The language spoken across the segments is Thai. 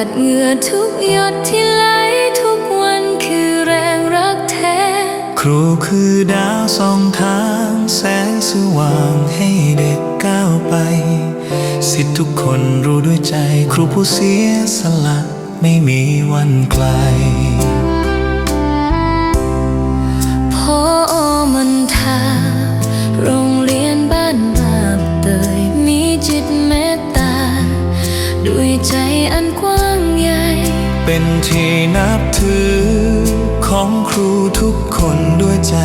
าดเหงื่อทุกหยดที่ไหลทุกวันคือแรงรักแท้ ครูคือดาวส่องทางแสงสว่างให้เด็กก้าวไป สิทธิทุกคนรู้ด้วยใจ ครูผู้เสียสละไม่มีวันไกลพอมันทาโรงเรียนบ้านมาบเตยมีจิตเมตตา ด้วยใจอันกว้างใหญ่ เป็นที่นับถือ ของครูทุกคนด้วยใจ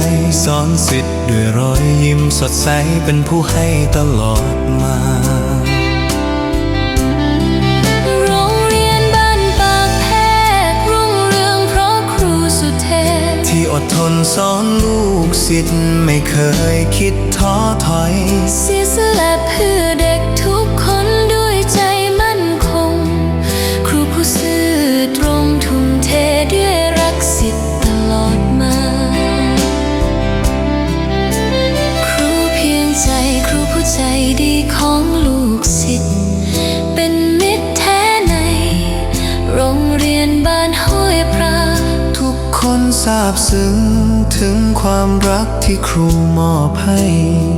สอนสิทธิ์ด้วยรอยยิ้มสดใสเป็นผู้ให้ตลอดมาโรงเรียนบ้านปากแพกรุ่งเรืองเพราะครูสุเทพที่อดทนสอนลูกศิษย์ไม่เคยคิดท้อถอยเสียสละเพื่อเด็กทุก ซาบซึ้งถึงความรักที่ครูมอบให้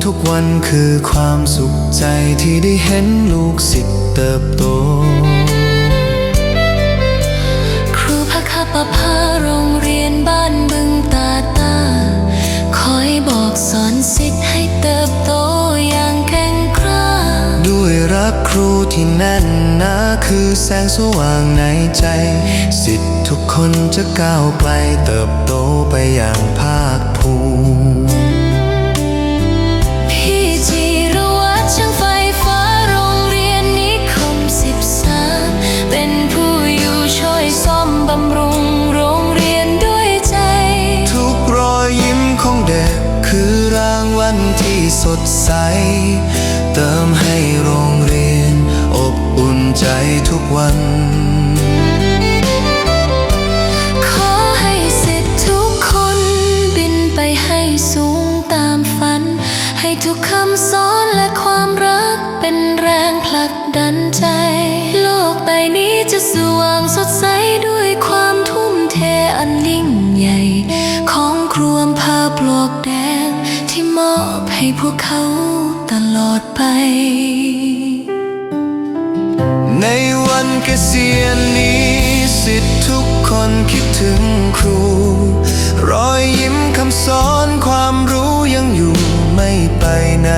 ทุกวันคือความสุขใจที่ได้เห็นลูกศิษย์เติบโต ครูพักขปภาโรงเรียนบ้านบึงตาตา คอยบอกสอนสิทธ์ให้ รักครูที่แน่นหนาคือแสงสว่างในใจ สิทธิ์ทุกคนจะก้าวไกลเติบโตไปอย่างภาคภูมิพี่จีรวัตรช่างไฟฟ้าโรงเรียนนิคมสิบสามเป็นผู้อยู่ช่วยซ่อมบำรุงโรงเรียนด้วยใจ ทุกรอยยิ้มของเด็กคือรางวัลที่สดใส เติมให้โรง ใจทุกวันขอให้สิทธิ์ทุกคนบินไปให้สูงตามฝันให้ทุกคำสอนและความรักเป็นแรงผลักดันใจ โลกใบนี้จะสว่างสดใสด้วยความทุ่มเทอันยิ่งใหญ่ ของครวมภาพโลกแดงที่มอบให้พวกเขาตลอดไป เกษียณนี้สิทธิ์ทุกคนคิดถึงครู รอยยิ้มคำสอนความรู้ยังอยู่ไม่ไปไหน